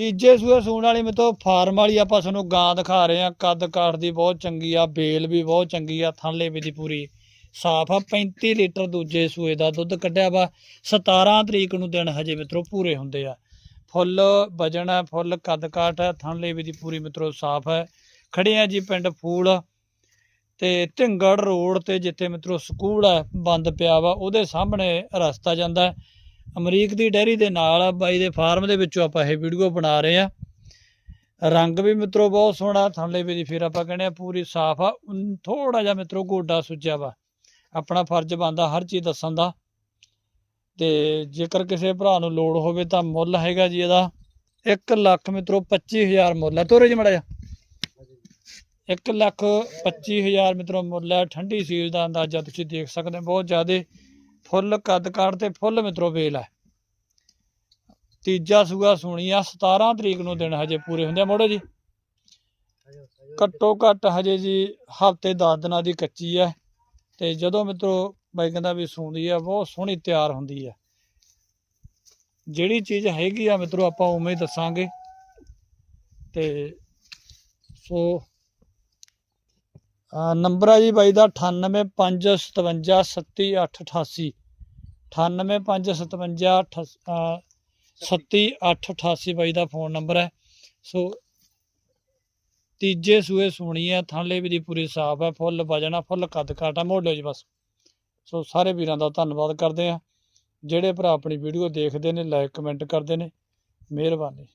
ਤੀਜੇ ਸੂਏ ਸੂਣ ਵਾਲੀ ਮੇਤੋਂ ਫਾਰਮ ਵਾਲੀ ਆਪਾਂ ਤੁਹਾਨੂੰ ਗਾਂ ਦਿਖਾ ਰਹੇ ਆ ਕੱਦ ਕਾਠ ਦੀ ਬਹੁਤ ਚੰਗੀ ਆ, ਬੇਲ ਵੀ ਬਹੁਤ ਚੰਗੀ ਆ ਥਣਲੇ ਵੀ ਦੀ ਪੂਰੀ। ਸਾਫ਼ ਆ 35 ਲੀਟਰ ਦੂਜੇ ਸੂਏ ਦਾ ਦੁੱਧ ਕੱਢਿਆ ਵਾ। 17 ਤਰੀਕ ਨੂੰ ਦਿਨ ਹਜੇ ਮਿੱਤਰੋ ਪੂਰੇ ਹੁੰਦੇ ਆ। ਫੁੱਲ ਵਜਣ ਹੈ ਫੁੱਲ ਕੱਦ ਕਾਠ ਹੈ ਥਣਲੇ ਵੀ ਦੀ ਪੂਰੀ ਮਿੱਤਰੋ ਸਾਫ਼ ਹੈ ਖੜੇ ਆ ਜੀ ਪਿੰਡ ਫੂਲ ਤੇ ਢਿੰਗੜ ਰੋਡ ਤੇ ਜਿੱਥੇ ਮਿੱਤਰੋ ਸਕੂਲ ਹੈ ਬੰਦ ਪਿਆ ਵਾ, ਉਹਦੇ ਸਾਹਮਣੇ ਰਸਤਾ ਜਾਂਦਾ। ਹੈ ਅਮਰੀਕ ਦੀ ਡੈਰੀ ਦੇ ਨਾਲ ਬਾਈ ਦੇ ਫਾਰਮ ਦੇ ਵਿੱਚੋਂ ਆਪਾਂ ਇਹ ਵੀਡੀਓ ਬਣਾ ਰਹੇ ਆ। ਰੰਗ ਵੀ ਮਿੱਤਰੋ ਬਹੁਤ ਸੋਹਣਾ ਥਣਲੇ ਵੀ ਦੀ ਫਿਰ ਆਪਾਂ ਕਹਿੰਦੇ ਆ ਪੂਰੀ ਸਾਫ਼ ਆ ਥੋੜਾ ਜਿਹਾ ਮਿੱਤਰੋ ਗੋਡਾ ਸੁੱਜਿਆ ਵਾ। ਆਪਣਾ ਫਰਜ਼ ਬਣਦਾ ਹਰ ਚੀਜ਼ ਦੱਸਣ ਦਾ। ਤੇ ਜੇਕਰ ਕਿਸੇ ਭਰਾ ਨੂੰ ਲੋੜ ਹੋਵੇ ਤਾਂ ਮੁੱਲ ਹੈਗਾ ਜੀ ਇਹਦਾ 1 ਲੱਖ ਮਿੱਤਰੋ 25000 ਮੁੱਲ ਹੈ ਤੋਰੇ ਜੀ ਮੜਾ ਜਾ 1 ਲੱਖ 25000 ਮਿੱਤਰੋ ਮੁੱਲ ਹੈ ਠੰਡੀ ਸੀਲ ਦਾ ਅੰਦਾਜ਼ਾ ਤੁਸੀਂ ਦੇਖ ਸਕਦੇ ਹੋ, ਬਹੁਤ ਜ਼ਿਆਦਾ ਫੁੱਲ ਕੱਦ ਕਾਠ ਤੇ ਫੁੱਲ ਮਿੱਤਰੋ ਵੇਲ ਹੈ ਤੀਜਾ ਸੂਆ ਸੁਣੀ ਆ 17 ਤਰੀਕ ਨੂੰ ਦਿਨ ਹਜੇ ਪੂਰੇ ਹੁੰਦੇ ਆ ਮੋੜੋ ਜੀ। ਘੱਟੋ ਘੱਟ ਹਜੇ ਜੀ ਹਫ਼ਤੇ 10 ਦਿਨਾਂ ਦੀ ਕੱਚੀ ਹੈ ਤੇ ਜਦੋਂ ਮਿੱਤਰੋ ਬਾਈ ਕਹਿੰਦਾ ਵੀ ਸੂੰਦੀ ਆ, ਬਹੁਤ ਸੋਹਣੀ ਤਿਆਰ ਹੁੰਦੀ ਆ। ਜਿਹੜੀ ਚੀਜ਼ ਹੈਗੀ ਆ ਮਿੱਤਰੋ ਆਪਾਂ ਉਵੇਂ ਹੀ ਦੱਸਾਂਗੇ। ਤੇ ਸੋ ਨੰਬਰ ਆ ਜੀ ਬਾਈ ਦਾ 9855577888 9855577888 ਬਾਈ ਦਾ ਫੋਨ ਨੰਬਰ ਹੈ। ਸੋ ਤੀਜੇ ਸੂਏ ਸੁਣੀ ਹੈ ਥਾਲੇ ਵੀ ਦੀ ਪੂਰੀ ਸਾਫ਼ ਹੈ, ਫੁੱਲ ਵਜਣਾ, ਫੁੱਲ ਕੱਦ ਕਾਟਾ ਮੋੜ ਲਿਓ ਜੀ ਬਸ। ਸੋ ਸਾਰੇ ਵੀਰਾਂ ਦਾ ਧੰਨਵਾਦ ਕਰਦੇ ਆ ਜਿਹੜੇ ਭਰਾ ਆਪਣੀ ਵੀਡੀਓ ਦੇਖਦੇ ਨੇ ਲਾਈਕ ਕਮੈਂਟ ਕਰਦੇ ਨੇ, ਮਿਹਰਬਾਨੀ।